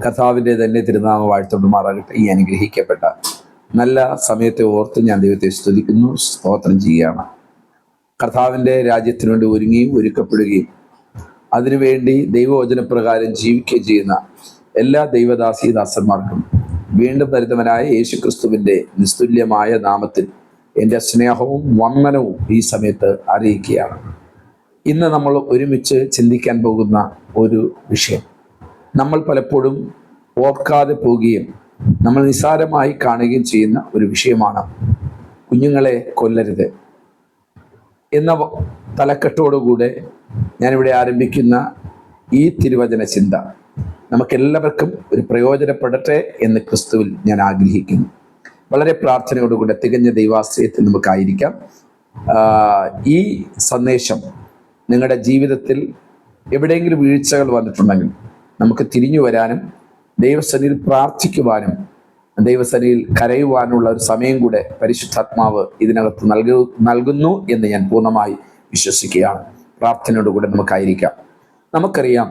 കഥാവിന്റെ തന്നെ തിരുനാമ വാഴ്ത്തോണ്ടുമാറാകട്ടെ ഈ അനുഗ്രഹിക്കപ്പെട്ട നല്ല സമയത്തെ ഓർത്ത് ഞാൻ ദൈവത്തെ സ്തുതിക്കുന്നു സ്തോത്രം ചെയ്യുകയാണ്. കർത്താവിന്റെ രാജ്യത്തിനു വേണ്ടി ഒരുങ്ങുകയും ഒരുക്കപ്പെടുകയും അതിനുവേണ്ടി ദൈവവചനപ്രകാരം ജീവിക്കുകയും ചെയ്യുന്ന എല്ലാ ദൈവദാസീദാസന്മാർക്കും വീണ്ടും ദരിതമനായ യേശു നിസ്തുല്യമായ നാമത്തിൽ എന്റെ സ്നേഹവും വന്ദനവും ഈ സമയത്ത് അറിയിക്കുകയാണ്. ഇന്ന് നമ്മൾ ഒരുമിച്ച് ചിന്തിക്കാൻ പോകുന്ന ഒരു വിഷയം. നമ്മൾ പലപ്പോഴും ഓർക്കാതെ പോവുകയും നമ്മൾ നിസ്സാരമായി കാണുകയും ചെയ്യുന്ന ഒരു വിഷയമാണ് കുഞ്ഞുങ്ങളെ കൊല്ലരുത് എന്ന തലക്കെട്ടോടുകൂടെ ഞാനിവിടെ ആരംഭിക്കുന്ന ഈ തിരുവചന ചിന്ത നമുക്കെല്ലാവർക്കും ഒരു പ്രയോജനപ്പെടട്ടെ എന്ന് ക്രിസ്തുവിൽ ഞാൻ ആഗ്രഹിക്കുന്നു. വളരെ പ്രാർത്ഥനയോടുകൂടെ തികഞ്ഞ ദൈവാശ്രയത്തിൽ നമുക്കായിരിക്കാം. ഈ സന്ദേശം നിങ്ങളുടെ ജീവിതത്തിൽ എവിടെയെങ്കിലും വീഴ്ചകൾ വന്നിട്ടുണ്ടെങ്കിൽ നമുക്ക് തിരിഞ്ഞു വരാനും ദൈവസനിയിൽ പ്രാർത്ഥിക്കുവാനും ദൈവസനിയിൽ കരയുവാനുള്ള ഒരു സമയം കൂടെ പരിശുദ്ധാത്മാവ് ഇതിനകത്ത് നൽകു നൽകുന്നു എന്ന് ഞാൻ പൂർണമായി വിശ്വസിക്കുകയാണ്. പ്രാർത്ഥനയോടുകൂടെ നമുക്കായിരിക്കാം. നമുക്കറിയാം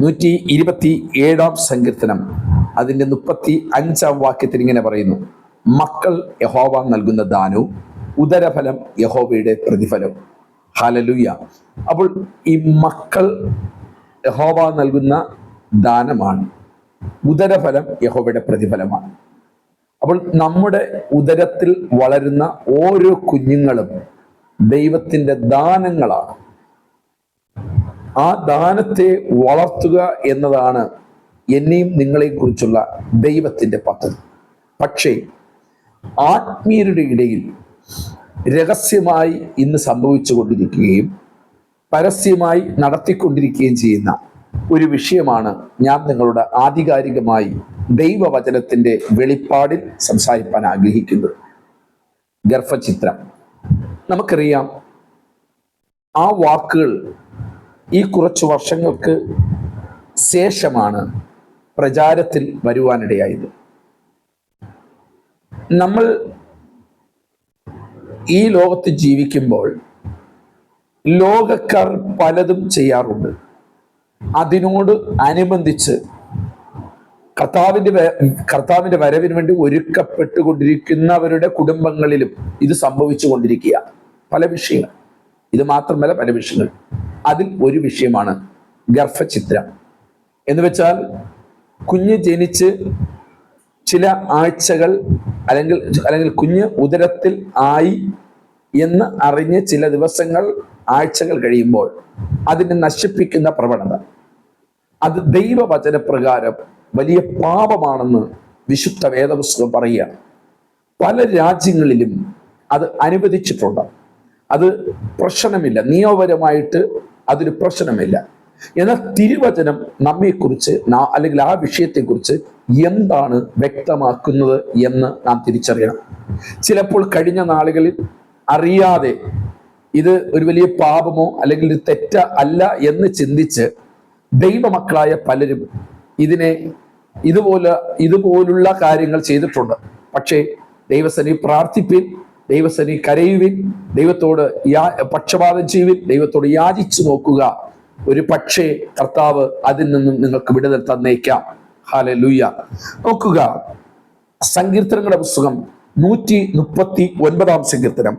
നൂറ്റി ഇരുപത്തി ഏഴാം സങ്കീർത്തനം അതിന്റെ മുപ്പത്തി അഞ്ചാം വാക്യത്തിൽ ഇങ്ങനെ പറയുന്നു മക്കൾ യഹോവ നൽകുന്ന ദാനു ഉദരഫലം യഹോവയുടെ പ്രതിഫലം. ഹലലുയ അപ്പോൾ ഈ മക്കൾ യഹോവ നൽകുന്ന ദാനമാണ്. ഉദരഫലം യഹോവയുടെ പ്രതിഫലമാണ്. അപ്പോൾ നമ്മുടെ ഉദരത്തിൽ വളരുന്ന ഓരോ കുഞ്ഞുങ്ങളും ദൈവത്തിന്റെ ദാനങ്ങളാണ്. ആ ദാനത്തെ വളർത്തുക എന്നതാണ് എന്നെയും നിങ്ങളെയും കുറിച്ചുള്ള ദൈവത്തിന്റെ പദ്ധതി. പക്ഷേ ആത്മീയരുടെ ഇടയിൽ രഹസ്യമായി ഇന്ന് സംഭവിച്ചു കൊണ്ടിരിക്കുകയും പരസ്യമായി നടത്തിക്കൊണ്ടിരിക്കുകയും ചെയ്യുന്ന ഒരു വിഷയമാണ് ഞാൻ നിങ്ങളുടെ ആധികാരികമായി ദൈവവചനത്തിന്റെ വെളിപ്പാടിൽ സംസാരിപ്പാൻ ആഗ്രഹിക്കുന്നത്. ഗർഭചിത്രം. നമുക്കറിയാം ആ വാക്കുകൾ ഈ കുറച്ച് വർഷങ്ങൾക്ക് ശേഷമാണ് പ്രചാരത്തിൽ വരുവാനിടയായത്. നമ്മൾ ഈ ലോകത്ത് ജീവിക്കുമ്പോൾ ലോകക്കാർ പലതും ചെയ്യാറുണ്ട്. അതിനോട് അനുബന്ധിച്ച് കർത്താവിന്റെ കർത്താവിന്റെ വരവിന് വേണ്ടി ഒരുക്കപ്പെട്ടുകൊണ്ടിരിക്കുന്നവരുടെ കുടുംബങ്ങളിലും ഇത് സംഭവിച്ചു കൊണ്ടിരിക്കുക പല വിഷയങ്ങൾ. ഇത് മാത്രമല്ല പല വിഷയങ്ങൾ. അതിൽ ഒരു വിഷയമാണ് ഗർഭചിത്രം എന്ന് വെച്ചാൽ കുഞ്ഞ് ജനിച്ച് ചില ആഴ്ചകൾ അല്ലെങ്കിൽ അല്ലെങ്കിൽ കുഞ്ഞ് ഉദരത്തിൽ ആയി എന്ന് അറിഞ്ഞ് ചില ദിവസങ്ങൾ ആഴ്ചകൾ കഴിയുമ്പോൾ അതിനെ നശിപ്പിക്കുന്ന പ്രവണത. അത് ദൈവവചനപ്രകാരം വലിയ പാപമാണെന്ന് വിശുദ്ധ വേദപുസ്തകം പറയുകയാണ് പല രാജ്യങ്ങളിലും അത് അനുവദിച്ചിട്ടുണ്ട്. അത് പ്രശ്നമില്ല. നിയമപരമായിട്ട് അതൊരു പ്രശ്നമില്ല. എന്നാൽ തിരുവചനം നമ്മെക്കുറിച്ച് അല്ലെങ്കിൽ ആ വിഷയത്തെക്കുറിച്ച് എന്താണ് വ്യക്തമാക്കുന്നത് എന്ന് നാം തിരിച്ചറിയണം. ചിലപ്പോൾ കഴിഞ്ഞ നാളുകളിൽ അറിയാതെ ഇത് ഒരു വലിയ പാപമോ അല്ലെങ്കിൽ ഒരു തെറ്റ അല്ല എന്ന് ചിന്തിച്ച് ദൈവമക്കളായ പലരും ഇതിനെ ഇതുപോലെ ഇതുപോലുള്ള കാര്യങ്ങൾ ചെയ്തിട്ടുണ്ട്. പക്ഷേ ദൈവസനി പ്രാർത്ഥിപ്പിൻ ദൈവസനി കരയുവിൻ ദൈവത്തോട് യാ പക്ഷപാതം ചെയ്യുവിൻ ദൈവത്തോട് യാചിച്ചു നോക്കുക. ഒരു പക്ഷേ കർത്താവ് അതിൽ നിന്നും നിങ്ങൾക്ക് വിടുതൽ തന്നേക്കാം. ഹാല ലൂയ നോക്കുക സങ്കീർത്തനങ്ങളുടെ പുസ്തകം നൂറ്റി മുപ്പത്തി ഒൻപതാം സങ്കീർത്തനം.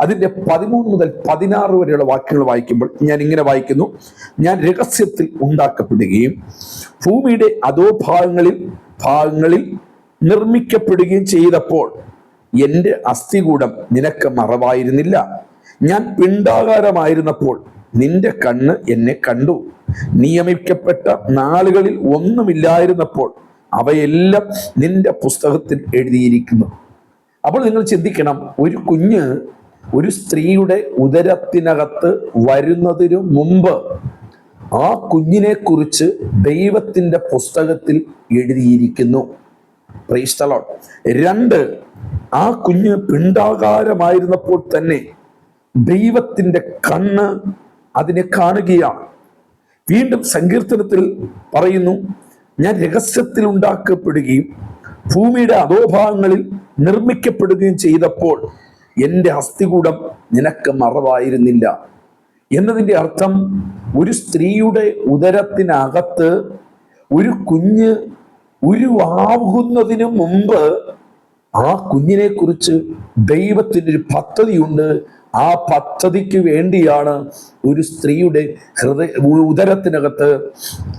അതിന്റെ പതിമൂന്ന് മുതൽ പതിനാറ് വരെയുള്ള വാക്യങ്ങൾ വായിക്കുമ്പോൾ ഞാൻ ഇങ്ങനെ വായിക്കുന്നു. ഞാൻ രഹസ്യത്തിൽ ഉണ്ടാക്കപ്പെടുകയും ഭൂമിയുടെ അധോഭാഗങ്ങളിൽ ഭാഗങ്ങളിൽ നിർമ്മിക്കപ്പെടുകയും ചെയ്തപ്പോൾ എന്റെ അസ്ഥികൂടം നിനക്ക് മറവായിരുന്നില്ല. ഞാൻ പിണ്ടാകാരമായിരുന്നപ്പോൾ നിന്റെ കണ്ണ് എന്നെ കണ്ടു. നിയമിക്കപ്പെട്ട നാളുകളിൽ ഒന്നുമില്ലായിരുന്നപ്പോൾ അവയെല്ലാം നിന്റെ പുസ്തകത്തിൽ എഴുതിയിരിക്കുന്നു. അപ്പോൾ നിങ്ങൾ ചിന്തിക്കണം ഒരു കുഞ്ഞ് ഒരു സ്ത്രീയുടെ ഉദരത്തിനകത്ത് വരുന്നതിനു മുമ്പ് ആ കുഞ്ഞിനെ കുറിച്ച് ദൈവത്തിന്റെ പുസ്തകത്തിൽ എഴുതിയിരിക്കുന്നു Lord. രണ്ട് ആ കുഞ്ഞ് പിണ്ടാകാരമായിരുന്നപ്പോൾ തന്നെ ദൈവത്തിന്റെ കണ്ണ് അതിനെ കാണുകയാണ് വീണ്ടും സങ്കീർത്തനത്തിൽ പറയുന്നു ഞാൻ രഹസ്യത്തിൽ ഉണ്ടാക്കപ്പെടുകയും ഭൂമിയുടെ അധോഭാഗങ്ങളിൽ നിർമ്മിക്കപ്പെടുകയും ചെയ്തപ്പോൾ എന്റെ അസ്ഥികൂടം നിനക്ക് മറവായിരുന്നില്ല. എന്നതിന്റെ അർത്ഥം ഒരു സ്ത്രീയുടെ ഉദരത്തിനകത്ത് ഒരു കുഞ്ഞ് ഉരുവാകുന്നതിന് മുമ്പ് ആ കുഞ്ഞിനെ കുറിച്ച് ദൈവത്തിന്റെ ഒരു പദ്ധതിയുണ്ട്. ആ പദ്ധതിക്ക് വേണ്ടിയാണ് ഒരു സ്ത്രീയുടെ ഹൃദയ ഉദരത്തിനകത്ത്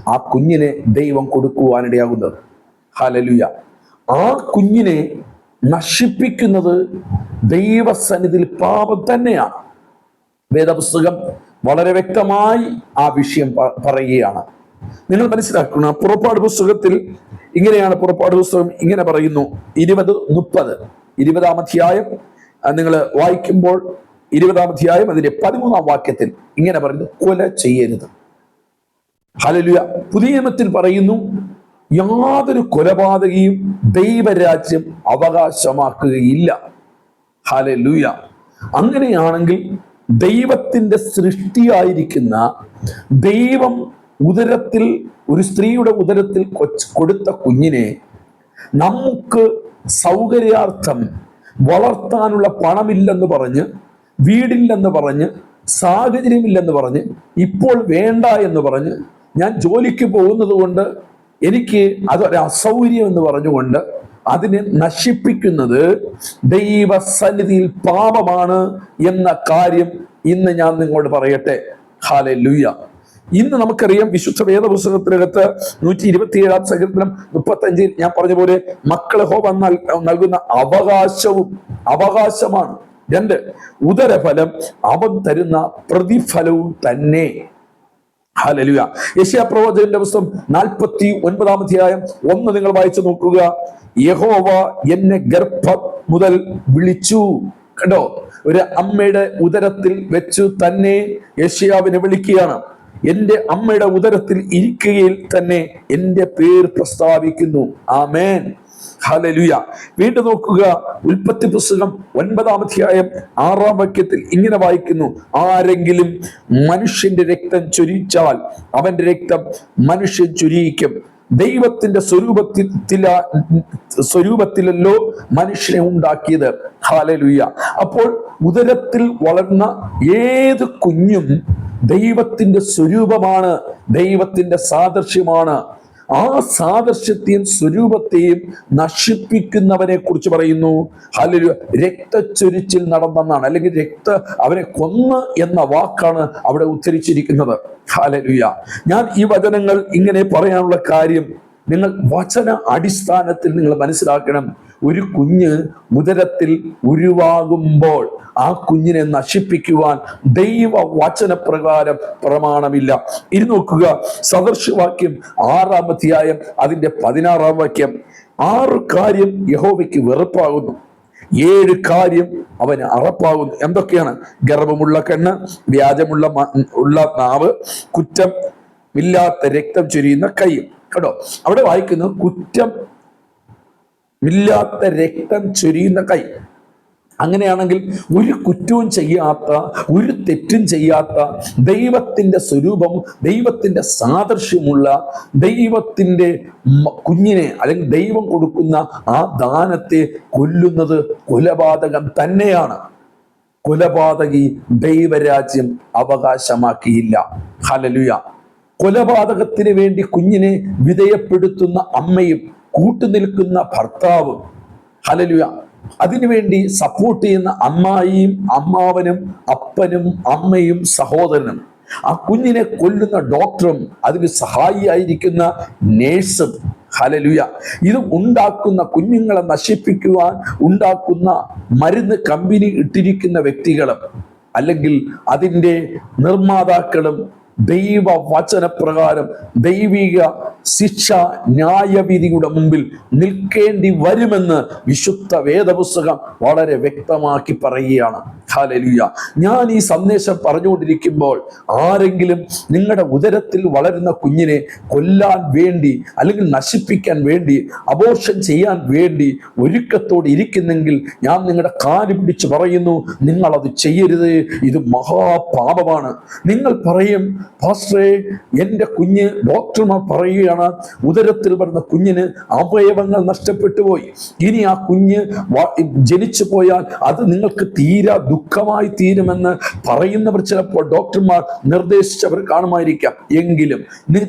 ആ കുഞ്ഞിനെ ദൈവം കൊടുക്കുവാനിടയാകുന്നത്. ഹലലുയ ആ കുഞ്ഞിനെ നശിപ്പിക്കുന്നത് ദൈവസന്നിധിയിൽ പാപം തന്നെയാണ്. വേദപുസ്തകം വളരെ വ്യക്തമായി ആ വിഷയം പറയുകയാണ്. നിങ്ങൾ മനസ്സിലാക്കണം പുറപ്പാട് പുസ്തകത്തിൽ ഇങ്ങനെയാണ് പുറപ്പാട് പുസ്തകം ഇങ്ങനെ പറയുന്നു. ഇരുപത് മുപ്പത്. ഇരുപതാം അധ്യായം നിങ്ങൾ വായിക്കുമ്പോൾ ഇരുപതാം അധ്യായം അതിന്റെ പതിമൂന്നാം വാക്യത്തിൽ ഇങ്ങനെ പറയുന്നു കൊല ചെയ്യരുത്. ഹലലുയ പുതിയ നിയമത്തിൽ പറയുന്നു യാതൊരു കൊലപാതകയും ദൈവരാജ്യം അവകാശമാക്കുകയില്ല. ഹലലുയ അങ്ങനെയാണെങ്കിൽ ദൈവത്തിന്റെ സൃഷ്ടിയായിരിക്കുന്ന ദൈവം ഉദരത്തിൽ ഒരു സ്ത്രീയുടെ ഉദരത്തിൽ കൊടുത്ത കുഞ്ഞിനെ നമുക്ക് സൗകര്യാർത്ഥം വളർത്താനുള്ള പണമില്ലെന്ന് പറഞ്ഞ് വീടില്ലെന്ന് പറഞ്ഞ് സാഹചര്യമില്ലെന്ന് പറഞ്ഞ് ഇപ്പോൾ വേണ്ട എന്ന് പറഞ്ഞ് ഞാൻ ജോലിക്ക് പോകുന്നത് കൊണ്ട് എനിക്ക് അതൊരു അസൗകര്യം എന്ന് പറഞ്ഞുകൊണ്ട് അതിനെ നശിപ്പിക്കുന്നത് ദൈവസന്നിധിയിൽ പാപമാണ് എന്ന കാര്യം ഇന്ന് ഞാൻ നിങ്ങളോട് പറയട്ടെ. ഹാലെ ലുയ്യ ഇന്ന് നമുക്കറിയാം വിശുദ്ധ വേദപുസ്തകത്തിനകത്ത് നൂറ്റി ഇരുപത്തി ഏഴാം സങ്കീർത്തനം മുപ്പത്തഞ്ചിൽ ഞാൻ പറഞ്ഞ പോലെ മക്കളെ ഹോബ നൽ- നൽകുന്ന അവകാശവും അവകാശമാണ്. രണ്ട് ഉദരഫലം അവൻ തരുന്ന പ്രതിഫലവും തന്നെ. ഹലലുയ യശയാ പ്രവചകന്റെ പുസ്തകം നാൽപ്പത്തി ഒൻപതാം അധ്യായം. ഒന്ന് നിങ്ങൾ വായിച്ചു നോക്കുക. യഹോവ എന്നെ ഗർഭം മുതൽ വിളിച്ചു. കണ്ടോ? ഒരു അമ്മയുടെ ഉദരത്തിൽ വെച്ചു തന്നെ യശയാവിനെ വിളിക്കുകയാണ്. എന്റെ അമ്മയുടെ ഉദരത്തിൽ ഇരിക്കുകയിൽ തന്നെ എന്റെ പേര് പ്രസ്താവിക്കുന്നു. ആമേൻ. ഹലലുയ. വീണ്ടും നോക്കുക. ഉൽപ്പത്തി പുസ്തകം ഒൻപതാം അധ്യായം ആറാം വാക്യത്തിൽ ഇങ്ങനെ വായിക്കുന്നു. ആരെങ്കിലും മനുഷ്യന്റെ രക്തം ചൊരിച്ചാൽ അവന്റെ രക്തം മനുഷ്യൻ ചൊരിയിക്കും. ദൈവത്തിന്റെ സ്വരൂപത്തിൽ സ്വരൂപത്തിലല്ലോ മനുഷ്യനെ ഉണ്ടാക്കിയത്. ഹാലലുയ. അപ്പോൾ ഉദരത്തിൽ വളർന്ന ഏത് കുഞ്ഞും ദൈവത്തിന്റെ സ്വരൂപമാണ് ദൈവത്തിന്റെ സാദൃശ്യമാണ്. ആ സാദൃശ്യത്തെയും സ്വരൂപത്തെയും നശിപ്പിക്കുന്നവരെ കുറിച്ച് പറയുന്നു. ഹല്ലേലൂയ. രക്തച്ചൊരിച്ചിൽ നടന്നെന്നാണ്. അല്ലെങ്കിൽ രക്ത അവരെ കൊന്ന് എന്ന വാക്കാണ് അവിടെ ഉദ്ധരിച്ചിരിക്കുന്നത്. ഹാലലുയ ഞാൻ ഈ വചനങ്ങൾ ഇങ്ങനെ പറയാനുള്ള കാര്യം നിങ്ങൾ വചന അടിസ്ഥാനത്തിൽ നിങ്ങൾ മനസ്സിലാക്കണം. ഒരു കുഞ്ഞ് ഉദരത്തിൽ ഉരുവാകുമ്പോൾ ആ കുഞ്ഞിനെ നശിപ്പിക്കുവാൻ ദൈവ വചനപ്രകാരം പ്രമാണമില്ല. ഇനി നോക്കുക സദർശവാക്യം ആറാം അധ്യായം അതിന്റെ പതിനാറാം വാക്യം. ആറ് കാര്യം യഹോവയ്ക്ക് വെറുപ്പാകുന്നു ഏഴ് കാര്യം അവന് അറപ്പാകുന്നു. എന്തൊക്കെയാണ്? ഗർഭമുള്ള കണ്ണ് വ്യാജമുള്ള ഉള്ള നാവ് കുറ്റം ഇല്ലാത്ത രക്തം ചൊരിയുന്ന കൈ. കേട്ടോ? അവിടെ വായിക്കുന്നു കുറ്റം ഇല്ലാത്ത രക്തം ചൊരിയുന്ന കൈ. അങ്ങനെയാണെങ്കിൽ ഒരു കുറ്റവും ചെയ്യാത്ത ഒരു തെറ്റും ചെയ്യാത്ത ദൈവത്തിന്റെ സ്വരൂപം ദൈവത്തിന്റെ സാദൃശ്യമുള്ള ദൈവത്തിന്റെ കുഞ്ഞിനെ അല്ലെങ്കിൽ ദൈവം കൊടുക്കുന്ന ആ ദാനത്തെ കൊല്ലുന്നത് കൊലപാതകം തന്നെയാണ്. കൊലപാതകി ദൈവരാജ്യം അവകാശമാക്കിയില്ല. ഹലലുയ കൊലപാതകത്തിന് വേണ്ടി കുഞ്ഞിനെ വിധേയപ്പെടുത്തുന്ന അമ്മയും കൂട്ടുനിൽക്കുന്ന ഭർത്താവും. ഹലലുയ അതിനുവേണ്ടി സപ്പോർട്ട് ചെയ്യുന്ന അമ്മായിയും അമ്മാവനും അപ്പനും അമ്മയും സഹോദരനും. ആ കുഞ്ഞിനെ കൊല്ലുന്ന ഡോക്ടറും അതിന് സഹായിയായിരിക്കുന്ന നേഴ്സും ഹലലുയ ഇത് ഉണ്ടാക്കുന്ന കുഞ്ഞുങ്ങളെ നശിപ്പിക്കുവാൻ ഉണ്ടാക്കുന്ന മരുന്ന് കമ്പനി ഇട്ടിരിക്കുന്ന വ്യക്തികളും അല്ലെങ്കിൽ അതിന്റെ നിർമ്മാതാക്കളും ദൈവ വചനപ്രകാരം ദൈവിക ശിക്ഷ ന്യായവിധിയുടെ മുമ്പിൽ നിൽക്കേണ്ടി വരുമെന്ന് വിശുദ്ധ വേദപുസ്തകം വളരെ വ്യക്തമാക്കി പറയുകയാണ്. ഹാലലുയ ഞാൻ ഈ സന്ദേശം പറഞ്ഞുകൊണ്ടിരിക്കുമ്പോൾ ആരെങ്കിലും നിങ്ങളുടെ ഉദരത്തിൽ വളരുന്ന കുഞ്ഞിനെ കൊല്ലാൻ വേണ്ടി അല്ലെങ്കിൽ നശിപ്പിക്കാൻ വേണ്ടി അബോർഷൻ ചെയ്യാൻ വേണ്ടി ഒരുക്കത്തോടെ ഇരിക്കുന്നെങ്കിൽ ഞാൻ നിങ്ങളുടെ കാൽ പിടിച്ച് പറയുന്നു നിങ്ങൾ അത് ചെയ്യരുത്. ഇത് മഹാപാപമാണ്. നിങ്ങൾ പറയും പാസ്റ്ററെ എന്റെ കുഞ്ഞ് ഡോക്ടർമാർ പറയുകയാണ് ഉദരത്തിൽ വരുന്ന കുഞ്ഞിന് അവയവങ്ങൾ നഷ്ടപ്പെട്ടു പോയി. ഇനി ആ കുഞ്ഞ് ജനിച്ചു പോയാൽ അത് നിങ്ങൾക്ക് തീരാ ദുഃഖമായി തീരുമെന്ന് പറയുന്നവർ ചിലപ്പോൾ ഡോക്ടർമാർ നിർദ്ദേശിച്ചവർ കാണുമായിരിക്കാം. എങ്കിലും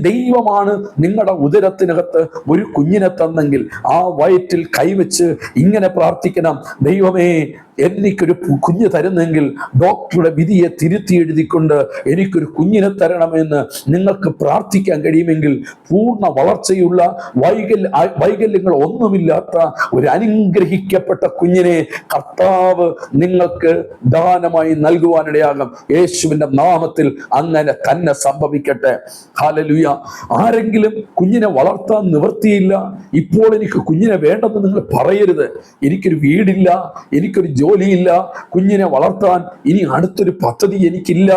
ദൈവമാണ് നിങ്ങളുടെ ഉദരത്തിനകത്ത് ഒരു കുഞ്ഞിനെ തന്നെങ്കിൽ ആ വയറ്റിൽ കൈവച്ച് ഇങ്ങനെ പ്രാർത്ഥിക്കണം. ദൈവമേ എനിക്കൊരു കുഞ്ഞ് തരുന്നെങ്കിൽ ഡോക്ടറുടെ വിധിയെ തിരുത്തി എഴുതിക്കൊണ്ട് എനിക്കൊരു കുഞ്ഞിനെ തരണമെന്ന് നിങ്ങൾക്ക് പ്രാർത്ഥിക്കാൻ കഴിയുമെങ്കിൽ പൂർണ വളർച്ചയുള്ള വൈകൽ വൈകല്യങ്ങൾ ഒന്നുമില്ലാത്ത ഒരു അനുഗ്രഹിക്കപ്പെട്ട കുഞ്ഞിനെ കർത്താവ് നിങ്ങൾക്ക് ദാനമായി നൽകുവാനിടയാകും. യേശുവിന്റെ നാമത്തിൽ അങ്ങനെ തന്നെ സംഭവിക്കട്ടെ. ഹാലലുയ ആരെങ്കിലും കുഞ്ഞിനെ വളർത്താൻ നിവർത്തിയില്ല ഇപ്പോൾ എനിക്ക് കുഞ്ഞിനെ വേണ്ടെന്ന് നിങ്ങൾ പറയരുത്. എനിക്കൊരു വീടില്ല എനിക്കൊരു ജോലിയില്ല കുഞ്ഞിനെ വളർത്താൻ ഇനി അടുത്തൊരു പദ്ധതി എനിക്കില്ല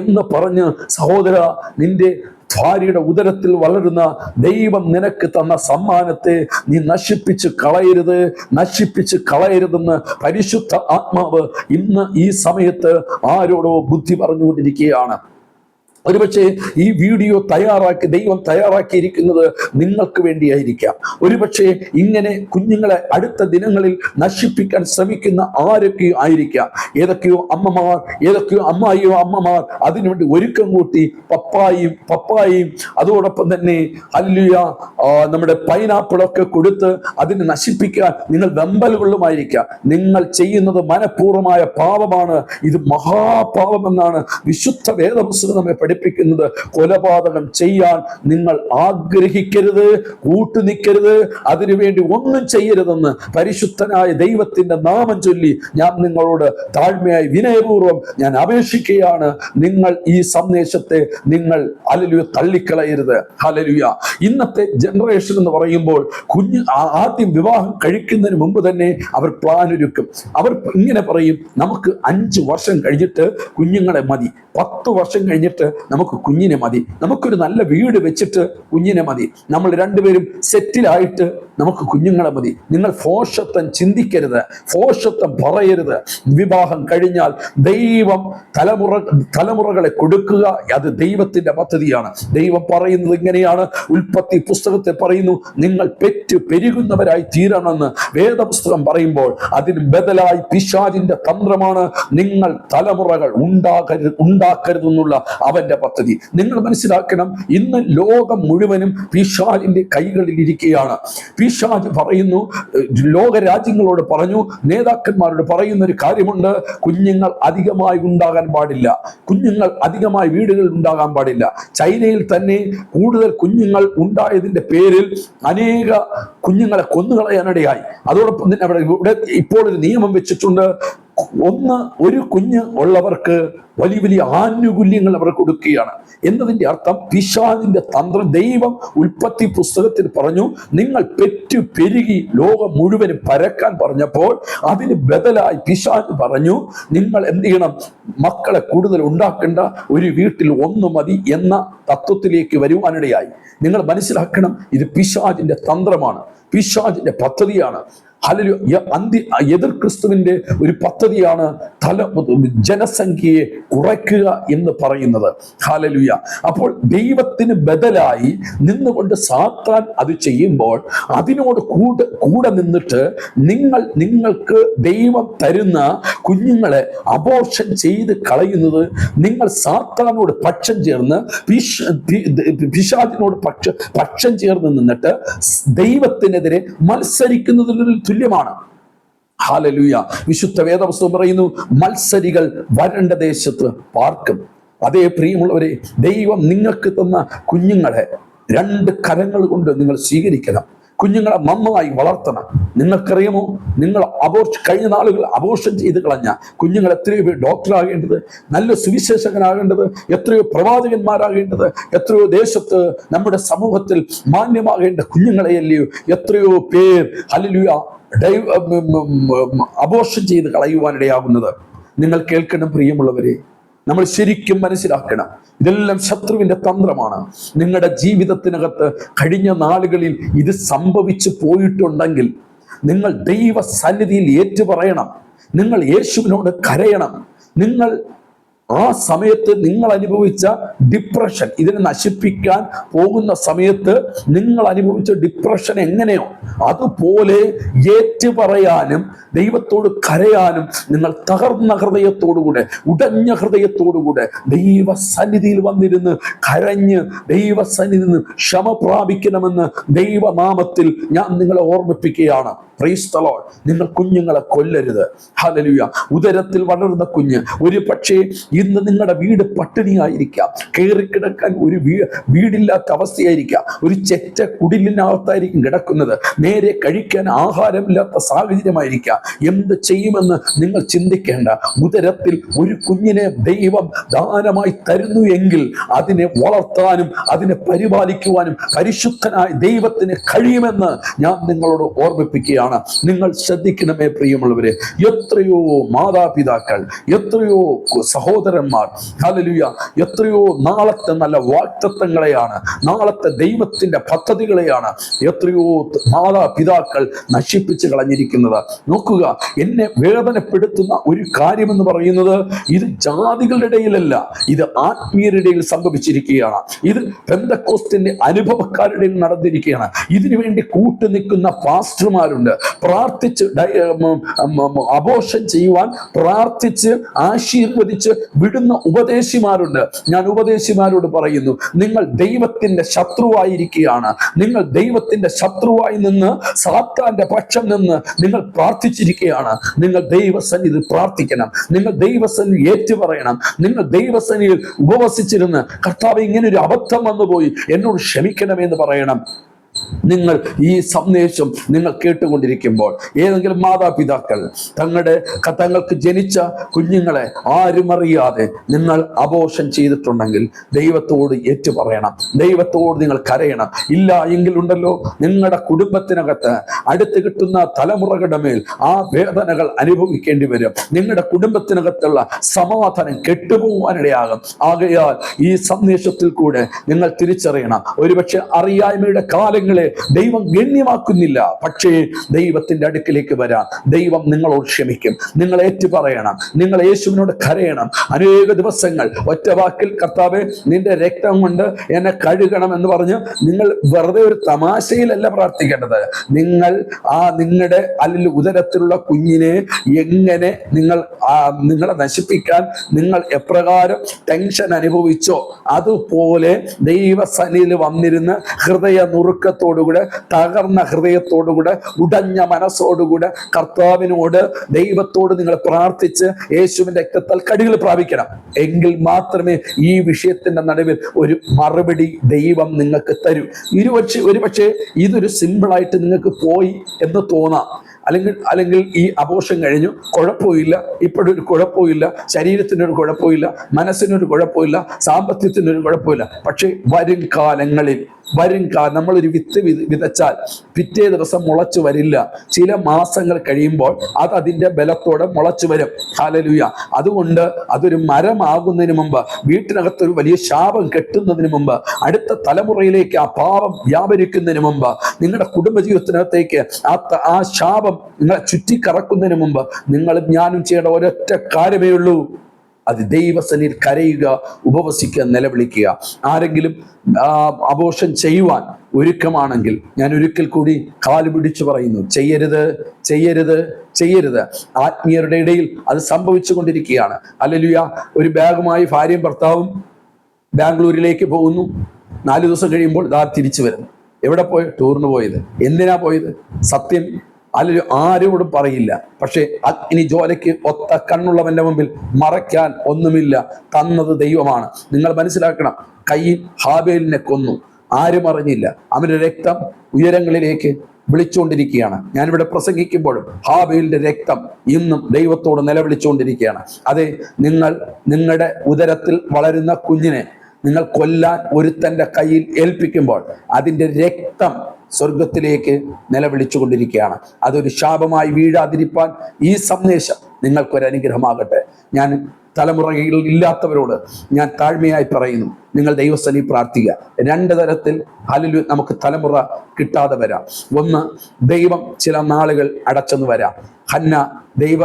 എന്ന് പറഞ്ഞ് സഹോദര നിന്റെ ഭാര്യയുടെ ഉദരത്തിൽ വളരുന്ന ദൈവം നിനക്ക് തന്ന സമ്മാനത്തെ നീ നശിപ്പിച്ച് കളയരുത് നശിപ്പിച്ച് കളയരുതെന്ന് പരിശുദ്ധ ആത്മാവ് ഇന്ന് ഈ സമയത്ത് ആരോടോ ബുദ്ധി പറഞ്ഞുകൊണ്ടിരിക്കുകയാണ്. ഒരുപക്ഷെ ഈ വീഡിയോ തയ്യാറാക്കി ദൈവം തയ്യാറാക്കിയിരിക്കുന്നത് നിങ്ങൾക്ക് വേണ്ടിയായിരിക്കാം. ഒരുപക്ഷെ ഇങ്ങനെ കുഞ്ഞുങ്ങളെ അടുത്ത ദിനങ്ങളിൽ നശിപ്പിക്കാൻ ശ്രമിക്കുന്ന ആരൊക്കെയോ ആയിരിക്കാം? ഏതൊക്കെയോ അമ്മമാർ ഏതൊക്കെയോ അമ്മായിയോ അമ്മമാർ അതിനുവേണ്ടി ഒരുക്കം കൂട്ടി പപ്പായും പപ്പായും അതോടൊപ്പം തന്നെ അല്ലുയ നമ്മുടെ പൈനാപ്പിളൊക്കെ കൊടുത്ത് അതിനെ നശിപ്പിക്കാൻ നിങ്ങൾ വെമ്പൽ നിങ്ങൾ ചെയ്യുന്നത് മനഃപൂർവമായ പാപമാണ്. ഇത് മഹാപാപമെന്നാണ് വിശുദ്ധ വേദപുസ്തകം നമ്മെ പഠിപ്പിക്കുന്നത് കൊലപാതകം ചെയ്യാൻ നിങ്ങൾ ആഗ്രഹിക്കരുത് കൂട്ടുനിൽക്കരുത് അതിനുവേണ്ടി ഒന്നും ചെയ്യരുതെന്ന് പരിശുദ്ധനായ ദൈവത്തിന്റെ നാമം ചൊല്ലി ഞാൻ നിങ്ങളോട് താഴ്മയായി വിനയപൂർവം ഞാൻ അപേക്ഷിക്കുകയാണ്. നിങ്ങൾ ഈ സന്ദേശത്തെ നിങ്ങൾ അലലുയ തള്ളിക്കളയരുത്. ഹലലുയ ഇന്നത്തെ ജനറേഷൻ എന്ന് പറയുമ്പോൾ കുഞ്ഞ് ആദ്യം വിവാഹം കഴിക്കുന്നതിന് മുമ്പ് തന്നെ അവർ പ്ലാൻ ഒരുക്കും അവർ ഇങ്ങനെ പറയും നമുക്ക് അഞ്ച് വർഷം കഴിഞ്ഞിട്ട് കുഞ്ഞുങ്ങളെ മതി. പത്ത് വർഷം കഴിഞ്ഞിട്ട് നമുക്ക് കുഞ്ഞിനെ മതി. നമുക്കൊരു നല്ല വീട് വെച്ചിട്ട് കുഞ്ഞിനെ മതി. നമ്മൾ രണ്ടുപേരും സെറ്റിലായിട്ട് നമുക്ക് കുഞ്ഞുങ്ങളെ മതി. നിങ്ങൾ ഫോഷത്വം ചിന്തിക്കരുത്. ഫോഷത്വം പറയരുത്. വിവാഹം കഴിഞ്ഞാൽ ദൈവം തലമുറ തലമുറകളെ കൊടുക്കുക. അത് ദൈവത്തിന്റെ പദ്ധതിയാണ്. ദൈവം പറയുന്നത് ഇങ്ങനെയാണ്. ഉൽപ്പത്തി പുസ്തകത്തെ പറയുന്നു നിങ്ങൾ പെറ്റ് പെരുകുന്നവരായി തീരണമെന്ന് വേദപുസ്തകം പറയുമ്പോൾ അതിന് ബദലായി പിശാചിന്റെ തന്ത്രമാണ് നിങ്ങൾ തലമുറകൾ ഉണ്ടാകരുത് ഉണ്ടാക്കരുതെന്നുള്ള അവന്റെ പദ്ധതി. നിങ്ങൾ മനസ്സിലാക്കണം ഇന്ന് ലോകം മുഴുവനും പിശാചിന്റെ കൈകളിൽ ഇരിക്കുകയാണ്. പിശാജ് പറയുന്നു ലോക രാജ്യങ്ങളോട് പറഞ്ഞു നേതാക്കന്മാരോട് പറയുന്ന ഒരു കാര്യമുണ്ട് കുഞ്ഞുങ്ങൾ അധികമായി ഉണ്ടാകാൻ പാടില്ല. കുഞ്ഞുങ്ങൾ അധികമായി വീടുകളിൽ ഉണ്ടാകാൻ പാടില്ല. ചൈനയിൽ തന്നെ കൂടുതൽ കുഞ്ഞുങ്ങൾ ഉണ്ടായതിന്റെ പേരിൽ അനേക കുഞ്ഞുങ്ങളെ കൊന്നുകളയാനിടയായി. അതോടൊപ്പം തന്നെ അവിടെ ഇവിടെ ഇപ്പോൾ ഒരു നിയമം വെച്ചിട്ടുണ്ട് ഒന്ന് ഒരു കുഞ്ഞ് ഉള്ളവർക്ക് വലിയ വലിയ ആനുകൂല്യങ്ങൾ അവർ കൊടുക്കുകയാണ്. എന്നതിന്റെ അർത്ഥം പിശാദിന്റെ തന്ത്രം ദൈവം ഉൽപ്പത്തി പുസ്തകത്തിൽ പറഞ്ഞു നിങ്ങൾ പെറ്റു പെരുകി ലോകം മുഴുവനും പരക്കാൻ പറഞ്ഞപ്പോൾ അതിന് ബദലായി പിശാദ് പറഞ്ഞു നിങ്ങൾ എന്ത് ചെയ്യണം? മക്കളെ കൂടുതൽ ഉണ്ടാക്കേണ്ട ഒരു വീട്ടിൽ ഒന്ന് മതി എന്ന തത്വത്തിലേക്ക് വരുവാനിടയായി. നിങ്ങൾ മനസ്സിലാക്കണം ഇത് പിശാദിന്റെ തന്ത്രമാണ്. പിശാദിന്റെ പദ്ധതിയാണ്. ഹലലു അന്തി എതിർ ക്രിസ്തുവിന്റെ ഒരു പദ്ധതിയാണ് തല ജനസംഖ്യയെ കുറയ്ക്കുക എന്ന് പറയുന്നത്. ഹാലലുയ അപ്പോൾ ദൈവത്തിന് ബദലായി നിന്നുകൊണ്ട് സാത്താൻ അത് ചെയ്യുമ്പോൾ അതിനോട് കൂടെ കൂടെ നിന്നിട്ട് നിങ്ങൾ നിങ്ങൾക്ക് ദൈവം തരുന്ന കുഞ്ഞുങ്ങളെ അബോർഷൻ ചെയ്ത് കളയുന്നത് നിങ്ങൾ സാത്താനോട് പക്ഷം ചേർന്ന് പിശാദിനോട് പക്ഷ പക്ഷം ചേർന്ന് നിന്നിട്ട് ദൈവത്തിനെതിരെ മത്സരിക്കുന്നതിൽ തുല്യമാണ്. ഹാലലൂയ വിശുദ്ധ വേദപുസ്തകം പറയുന്നു മത്സരികൾ വരണ്ട ദേശത്ത് പാർക്കും. അതേ പ്രിയമുള്ളവരെ ദൈവം നിങ്ങൾക്ക് തന്ന കുഞ്ഞുങ്ങളെ രണ്ട് കരങ്ങൾ കൊണ്ട് നിങ്ങൾ സ്വീകരിക്കണം. കുഞ്ഞുങ്ങളെ നന്നായി വളർത്തണം. നിങ്ങൾക്കറിയാമോ? നിങ്ങൾ അബോർഷ കഴിഞ്ഞ നാളുകൾ അബോർഷൻ ചെയ്ത് കളഞ്ഞ കുഞ്ഞുങ്ങൾ എത്രയോ പേർ ഡോക്ടറാകേണ്ടത് നല്ല സുവിശേഷകനാകേണ്ടത് എത്രയോ പ്രവാചകന്മാരാകേണ്ടത് എത്രയോ ദേശത്ത് നമ്മുടെ സമൂഹത്തിൽ മാന്യമാകേണ്ട കുഞ്ഞുങ്ങളെയല്ലയോ? എത്രയോ പേർ ഹല്ലേലൂയ അബോർഷൻ ചെയ്ത് കളയുവാനിടയാകുന്നത് നിങ്ങൾ കേൾക്കണം പ്രിയമുള്ളവരെ. നമ്മൾ ശരിക്കും മനസ്സിലാക്കണം. ഇതെല്ലാം ശത്രുവിന്റെ തന്ത്രമാണ്. നിങ്ങളുടെ ജീവിതത്തിനകത്ത് കഴിഞ്ഞ നാളുകളിൽ ഇത് സംഭവിച്ചു പോയിട്ടുണ്ടെങ്കിൽ നിങ്ങൾ ദൈവ സന്നിധിയിൽ ഏറ്റുപറയണം. നിങ്ങൾ യേശുവിനോട് കരയണം. നിങ്ങൾ ആ സമയത്ത് നിങ്ങൾ അനുഭവിച്ച ഡിപ്രഷൻ ഇതിനെ നശിപ്പിക്കാൻ പോകുന്ന സമയത്ത് നിങ്ങൾ അനുഭവിച്ച ഡിപ്രഷൻ എങ്ങനെയോ അതുപോലെ ഏറ്റുപറയാനും ദൈവത്തോട് കരയാനും നിങ്ങൾ തകർന്ന ഹൃദയത്തോടുകൂടെ ഉടഞ്ഞ ഹൃദയത്തോടുകൂടെ ദൈവസന്നിധിയിൽ വന്നിരുന്ന് കരഞ്ഞ് ദൈവസന്നിധിയിൽ നിന്ന് ക്ഷമ പ്രാപിക്കണമെന്ന് ദൈവനാമത്തിൽ ഞാൻ നിങ്ങളെ ഓർമ്മിപ്പിക്കുകയാണ്. Lord. നിങ്ങൾ കുഞ്ഞുങ്ങളെ കൊല്ലരുത്. ഹലലുയ ഉദരത്തിൽ വളരുന്ന കുഞ്ഞ് ഒരു പക്ഷേ ഇന്ന് നിങ്ങളുടെ വീട് പട്ടിണിയായിരിക്കാം. കയറിക്കിടക്കാൻ ഒരു വീ വീടില്ലാത്ത അവസ്ഥയായിരിക്കാം. ഒരു ചെറ്റ കുടിലിനകത്തായിരിക്കും കിടക്കുന്നത്. നേരെ കഴിക്കാൻ ആഹാരമില്ലാത്ത സാഹചര്യമായിരിക്കാം. എന്ത് ചെയ്യുമെന്ന് നിങ്ങൾ ചിന്തിക്കേണ്ട. ഉദരത്തിൽ ഒരു കുഞ്ഞിനെ ദൈവം ദാനമായി തരുന്നു എങ്കിൽ അതിനെ വളർത്താനും അതിനെ പരിപാലിക്കുവാനും പരിശുദ്ധനായ ദൈവത്തിന് കഴിയുമെന്ന് ഞാൻ നിങ്ങളോട് ഓർമ്മിപ്പിക്കുകയാണ്. നിങ്ങൾ ശ്രദ്ധിക്കണമേ പ്രിയമുള്ളവരെ. എത്രയോ മാതാപിതാക്കൾ എത്രയോ സഹോദരന്മാർ ഹലലുയ എത്രയോ നാളത്തെ നല്ല വാക്തത്വങ്ങളെയാണ് നാളത്തെ ദൈവത്തിന്റെ പദ്ധതികളെയാണ് എത്രയോ മാതാപിതാക്കൾ നശിപ്പിച്ച് കളഞ്ഞിരിക്കുന്നത്. നോക്കുക എന്നെ വേദനപ്പെടുത്തുന്ന ഒരു കാര്യമെന്ന് പറയുന്നത് ഇത് ജാതികളുടെ ഇടയിലല്ല ഇത് ആത്മീയരുടെ ഇടയിൽ സംഭവിച്ചിരിക്കുകയാണ്. ഇത് ബന്ധക്കോസ്റ്റിന്റെ അനുഭവക്കാരുടെ ഇടയിൽ നടന്നിരിക്കുകയാണ്. ഇതിനു വേണ്ടി കൂട്ടു നിൽക്കുന്ന പാസ്റ്റർമാരുണ്ട്. പ്രാർത്ഥിച്ച് അപോഷം ചെയ്യുവാൻ പ്രാർത്ഥിച്ച് ആശീർവദിച്ച് വിടുന്ന ഉപദേശിമാരുണ്ട്. ഞാൻ ഉപദേശിമാരോട് പറയുന്നു നിങ്ങൾ ദൈവത്തിന്റെ ശത്രുവായിരിക്കുകയാണ്. നിങ്ങൾ ദൈവത്തിന്റെ ശത്രുവായി നിന്ന് സാത്താന്റെ പക്ഷം നിന്ന് നിങ്ങൾ പ്രാർത്ഥിച്ചിരിക്കുകയാണ്. നിങ്ങൾ ദൈവസന്നിധി പ്രാർത്ഥിക്കണം. നിങ്ങൾ ദൈവസന്നിധി ഏറ്റുപറയണം. നിങ്ങൾ ദൈവസന്നിധിയിൽ ഉപവസിച്ചിരുന്ന് കർത്താവ് ഇങ്ങനെ ഒരു അബദ്ധം വന്നുപോയി. എന്നോട് ക്ഷമിക്കണമെന്ന് പറയണം. നിങ്ങൾ ഈ സന്ദേശം നിങ്ങൾ കേട്ടുകൊണ്ടിരിക്കുമ്പോൾ ഏതെങ്കിലും മാതാപിതാക്കൾ തങ്ങളുടെ തങ്ങൾക്ക് ജനിച്ച കുഞ്ഞുങ്ങളെ ആരും അറിയാതെ നിങ്ങൾ അപോഷം ചെയ്തിട്ടുണ്ടെങ്കിൽ ദൈവത്തോട് ഏറ്റുപറയണം. ദൈവത്തോട് നിങ്ങൾ കരയണം. ഇല്ല എങ്കിൽ ഉണ്ടല്ലോ നിങ്ങളുടെ കുടുംബത്തിനകത്ത് അടുത്ത് കിട്ടുന്ന തലമുറകളുടെ മേൽ ആ വേദനകൾ അനുഭവിക്കേണ്ടി വരും. നിങ്ങളുടെ കുടുംബത്തിനകത്തുള്ള സമാധാനം കെട്ടുപോകാനിടയാകും. ആകയാൽ ഈ സന്ദേശത്തിൽ കൂടെ നിങ്ങൾ തിരിച്ചറിയണം. ഒരുപക്ഷെ അറിയായ്മയുടെ കാലങ്ങളെ ദൈവം ഗണ്യമാക്കുന്നില്ല. പക്ഷേ ദൈവത്തിന്റെ അടുക്കിലേക്ക് വരാം ദൈവം നിങ്ങളോട് ക്ഷമിക്കും. നിങ്ങൾ ഏറ്റു പറയണം നിങ്ങൾ യേശുവിനോട് കരയണം. അനേക ദിവസങ്ങൾ ഒറ്റ വാക്കിൽ കർത്താവെ നിന്റെ രക്തം കൊണ്ട് എന്നെ കഴുകണം എന്ന് പറഞ്ഞ് നിങ്ങൾ വെറുതെ ഒരു തമാശയിലല്ല പ്രാർത്ഥിക്കേണ്ടത്. നിങ്ങൾ ആ നിങ്ങളുടെ അല്ലെങ്കിൽ ഉദരത്തിലുള്ള കുഞ്ഞിനെ എങ്ങനെ നിങ്ങൾ നിങ്ങളെ നശിപ്പിക്കാൻ നിങ്ങൾ എപ്രകാരം ടെൻഷൻ അനുഭവിച്ചോ അതുപോലെ ദൈവസനിയിൽ വന്നിരുന്ന് ഹൃദയ നുറുക്കത്തോടുകൂടെ തകർന്ന ഹൃദയത്തോടുകൂടെ ഉടഞ്ഞ മനസ്സോടുകൂടെ കർത്താവിനോട് ദൈവത്തോട് നിങ്ങൾ പ്രാർത്ഥിച്ച് യേശുവിന്റെ രക്തത്താൽ കടികൾ പ്രാപിക്കണം. എങ്കിൽ മാത്രമേ ഈ വിഷയത്തിന്റെ നടുവിൽ ഒരു മറുപടി ദൈവം നിങ്ങൾക്ക് തരൂ. ഇരുപക്ഷെ ഒരുപക്ഷെ ഇതൊരു സിമ്പിളായിട്ട് നിങ്ങൾക്ക് പോയി എന്ന് തോന്നാം. അല്ലെങ്കിൽ അല്ലെങ്കിൽ ഈ അപോഷം കഴിഞ്ഞു കുഴപ്പമില്ല. ഇപ്പോഴൊരു കുഴപ്പമില്ല. ശരീരത്തിനൊരു കുഴപ്പമില്ല. മനസ്സിനൊരു കുഴപ്പമില്ല. സാമ്പത്തികത്തിനൊരു കുഴപ്പമില്ല. പക്ഷേ വരും കാലങ്ങളിൽ വരും കാ നമ്മളൊരു വിത്ത് വിതച്ചാൽ പിറ്റേ ദിവസം മുളച്ചു വരില്ല. ചില മാസങ്ങൾ കഴിയുമ്പോൾ അത് അതിന്റെ ബലത്തോടെ മുളച്ചു വരും. ഹാലലുയ അതുകൊണ്ട് അതൊരു മരമാകുന്നതിന് മുമ്പ് വീട്ടിനകത്തൊരു വലിയ ശാപം കെട്ടുന്നതിന് മുമ്പ് അടുത്ത തലമുറയിലേക്ക് ആ പാപം വ്യാപരിക്കുന്നതിന് മുമ്പ് നിങ്ങളുടെ കുടുംബജീവിതത്തിനകത്തേക്ക് ആ ആ ശാപം നിങ്ങളെ ചുറ്റിക്കറക്കുന്നതിന് മുമ്പ് നിങ്ങളും ഞാനും ചെയ്യേണ്ട ഒരൊറ്റ കാര്യമേ ഉള്ളൂ അത് ദൈവസനിൽ കരയുക ഉപവസിക്കുക നിലവിളിക്കുക. ആരെങ്കിലും അബോഷൻ ചെയ്യുവാൻ ഒരുക്കമാണെങ്കിൽ ഞാൻ ഒരിക്കൽ കൂടി കാൽ പിടിച്ചു പറയുന്നു ചെയ്യരുത് ചെയ്യരുത് ചെയ്യരുത്. ആത്മീയരുടെ ഇടയിൽ അത് സംഭവിച്ചു കൊണ്ടിരിക്കുകയാണ് അല്ലലുയ ഒരു ബാഗുമായി ഭാര്യയും ഭർത്താവും ബാംഗ്ലൂരിലേക്ക് പോകുന്നു. നാല് ദിവസം കഴിയുമ്പോൾ ഇതാ തിരിച്ചു വരുന്നു. എവിടെ പോയി? ടൂറിന് പോയത്. എന്തിനാ പോയത്? സത്യം. അല്ലെങ്കിൽ ആരോടും പറയില്ല. പക്ഷേ അഗ്നി ജോലയ്ക്ക് ഒത്ത കണ്ണുള്ളവന്റെ മുമ്പിൽ മറയ്ക്കാൻ ഒന്നുമില്ല. തന്നത് ദൈവമാണ്. നിങ്ങൾ മനസ്സിലാക്കണം കൈ ഹാബേലിനെ കൊന്നു. ആരും അറിഞ്ഞില്ല. അവന്റെ രക്തം ഉയരങ്ങളിലേക്ക് വിളിച്ചുകൊണ്ടിരിക്കുകയാണ്. ഞാനിവിടെ പ്രസംഗിക്കുമ്പോഴും ഹാബേലിന്റെ രക്തം ഇന്നും ദൈവത്തോട് നിലവിളിച്ചുകൊണ്ടിരിക്കുകയാണ്. അതെ നിങ്ങൾ നിങ്ങളുടെ ഉദരത്തിൽ വളരുന്ന കുഞ്ഞിനെ നിങ്ങൾ കൊല്ലാൻ ഒരുത്തന്റെ കയ്യിൽ ഏൽപ്പിക്കുമ്പോൾ അതിന്റെ രക്തം സ്വർഗത്തിലേക്ക് നിലവിളിച്ചുകൊണ്ടിരിക്കുകയാണ്. അതൊരു ശാപമായി വീഴാതിരിപ്പാൻ ഈ സന്ദേശം നിങ്ങൾക്കൊരു അനുഗ്രഹമാകട്ടെ ഞാൻ തലമുറയിൽ ഇല്ലാത്തവരോട് ഞാൻ താഴ്മയായി പറയുന്നു. നിങ്ങൾ ദൈവസ്ഥലി പ്രാർത്ഥിക്കുക. രണ്ട് തരത്തിൽ ഹലിലു നമുക്ക് തലമുറ കിട്ടാതെ വരാം. ഒന്ന് ദൈവം ചില നാളുകൾ അടച്ചെന്ന് വരാം. ഹന്ന ദൈവ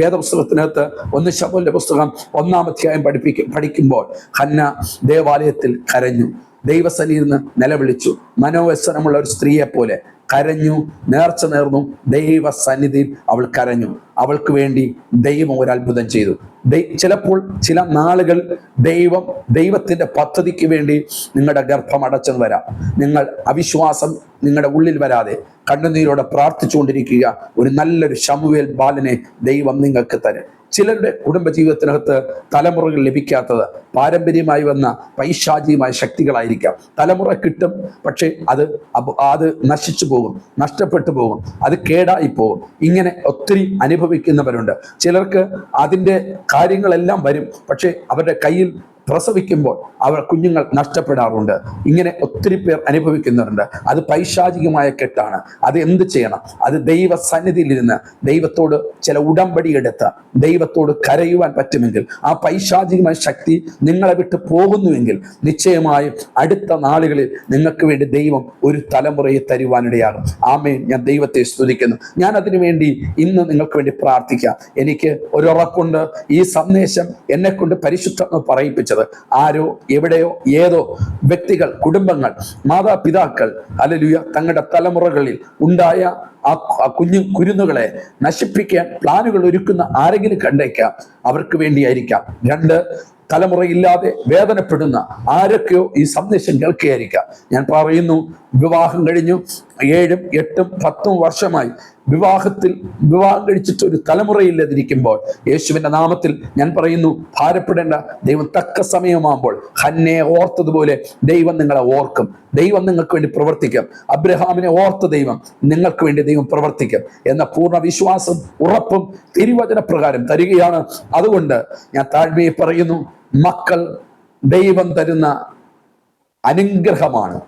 വേദപുസ്തകത്തിനകത്ത് ഒന്ന് ശബുവിന്റെ പുസ്തകം ഒന്നാം അധ്യായം പഠിപ്പിക്കും പഠിക്കുമ്പോൾ ഹന്ന ദേവാലയത്തിൽ കരഞ്ഞു. ദൈവസന്നിയിൽ നിന്ന് നിലവിളിച്ചു. മനോവ്യസനമുള്ള ഒരു സ്ത്രീയെ പോലെ കരഞ്ഞു. നേർച്ച നേർന്നു. ദൈവ സന്നിധിയിൽ അവൾ കരഞ്ഞു. അവൾക്ക് വേണ്ടി ദൈവം ഒരു അത്ഭുതം ചെയ്തു ചിലപ്പോൾ ചില നാളുകൾ ദൈവം ദൈവത്തിന്റെ പദ്ധതിക്ക് വേണ്ടി നിങ്ങളുടെ ഗർഭം അടച്ചെന്ന് വരാം. നിങ്ങൾ അവിശ്വാസം നിങ്ങളുടെ ഉള്ളിൽ വരാതെ കണ്ണുനീരോടെ പ്രാർത്ഥിച്ചുകൊണ്ടിരിക്കുക. ഒരു നല്ലൊരു ശമുവേൽ ബാലനെ ദൈവം നിങ്ങൾക്ക് തരും. ചിലരുടെ കുടുംബജീവിതത്തിനകത്ത് തലമുറകൾ ലഭിക്കാത്തത് പാരമ്പര്യമായി വന്ന പൈശാചികമായ ശക്തികളായിരിക്കാം. തലമുറ കിട്ടും പക്ഷേ അത് അത് നശിച്ചു പോകും നഷ്ടപ്പെട്ടു പോകും അത് കേടായി പോകും. ഇങ്ങനെ ഒത്തിരി അനുഭവിക്കുന്നവരുണ്ട്. ചിലർക്ക് അതിന്റെ കാര്യങ്ങളെല്ലാം വരും പക്ഷേ അവരുടെ കയ്യിൽ പ്രസവിക്കുമ്പോൾ അവർ കുഞ്ഞുങ്ങൾ നഷ്ടപ്പെടാറുണ്ട്. ഇങ്ങനെ ഒത്തിരി പേർ അനുഭവിക്കുന്നുണ്ട്. അത് പൈശാചികമായ കെട്ടാണ്. അത് എന്ത് ചെയ്യണം? അത് ദൈവ സന്നിധിയിലിരുന്ന് ദൈവത്തോട് ചില ഉടമ്പടി എടുത്ത് ദൈവത്തോട് കരയുവാൻ പറ്റുമെങ്കിൽ ആ പൈശാചികമായ ശക്തി നിങ്ങളെ വിട്ട് പോകുന്നുവെങ്കിൽ നിശ്ചയമായും അടുത്ത നാളുകളിൽ നിങ്ങൾക്ക് വേണ്ടി ദൈവം ഒരു തലമുറയെ തരുവാനിടയാകും. ആമേ ഞാൻ ദൈവത്തെ സ്തുതിക്കുന്നു. ഞാൻ അതിനു വേണ്ടി ഇന്ന് നിങ്ങൾക്ക് വേണ്ടി പ്രാർത്ഥിക്കാം. എനിക്ക് ഒരു ഉറപ്പുണ്ട്. ഈ സന്ദേശം എന്നെ കൊണ്ട് പരിശുദ്ധ പറയിപ്പിച്ചത് ആരോ എവിടെയോ ഏതോ വ്യക്തികൾ കുടുംബങ്ങൾ മാതാപിതാക്കൾ അലലുയ തങ്ങളുടെ തലമുറകളിൽ ഉണ്ടായ ആ കുഞ്ഞു കുരുന്നുകളെ നശിപ്പിക്കാൻ പ്ലാനുകൾ ഒരുക്കുന്ന ആരെങ്കിലും കണ്ടേക്കാം. അവർക്ക് വേണ്ടിയായിരിക്കാം. രണ്ട് തലമുറയില്ലാതെ വേദനപ്പെടുന്ന ആരൊക്കെയോ ഈ സന്ദേശം കേൾക്കുകയായിരിക്കാം. ഞാൻ പറയുന്നു വിവാഹം കഴിഞ്ഞു. ഏഴും എട്ടും പത്തും വർഷമായി വിവാഹത്തിൽ വിവാഹം കഴിച്ചിട്ട് ഒരു തലമുറയില്ലാതിരിക്കുമ്പോൾ യേശുവിന്റെ നാമത്തിൽ ഞാൻ പറയുന്നു ഭാരപ്പെടേണ്ട ദൈവം തക്ക സമയമാകുമ്പോൾ ഹന്നെ ഓർത്തതുപോലെ ദൈവം നിങ്ങളെ ഓർക്കും. ദൈവം നിങ്ങൾക്ക് വേണ്ടി പ്രവർത്തിക്കും. അബ്രഹാമിനെ ഓർത്ത ദൈവം നിങ്ങൾക്ക് വേണ്ടി ദൈവം പ്രവർത്തിക്കും എന്ന പൂർണ വിശ്വാസം ഉറപ്പും തിരുവചന പ്രകാരം തരികയാണ്. അതുകൊണ്ട് ഞാൻ താഴ്മയെ പറയുന്നു മക്കൾ ദൈവം തരുന്ന അനുഗ്രഹമാണ്.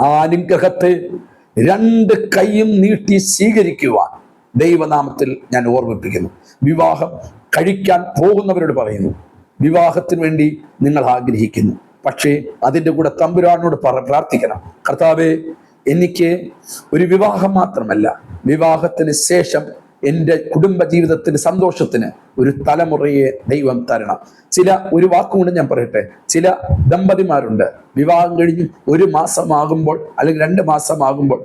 ആ അനുഗ്രഹത്തെ രണ്ട് കൈയും നീട്ടി സ്വീകരിക്കുവാൻ ദൈവനാമത്തിൽ ഞാൻ ഓർമ്മിപ്പിക്കുന്നു. വിവാഹം കഴിക്കാൻ പോകുന്നവരോട് പറയുന്നു. വിവാഹത്തിന് വേണ്ടി നിങ്ങൾ ആഗ്രഹിക്കുന്നു. പക്ഷേ അതിന്റെ കൂടെ തമ്പുരാനോട് പ്രാർത്ഥിക്കണം. കർത്താവേ എനിക്ക് ഒരു വിവാഹം മാത്രമല്ല. വിവാഹത്തിന് ശേഷം എന്റെ കുടുംബ ജീവിതത്തിന് സന്തോഷത്തിന് ഒരു തലമുറയെ ദൈവം തരണം. ചില ഒരു വാക്കുകൊണ്ട് ഞാൻ പറയട്ടെ. ചില ദമ്പതിമാരുണ്ട്. വിവാഹം കഴിഞ്ഞ് ഒരു മാസമാകുമ്പോൾ അല്ലെങ്കിൽ രണ്ട് മാസമാകുമ്പോൾ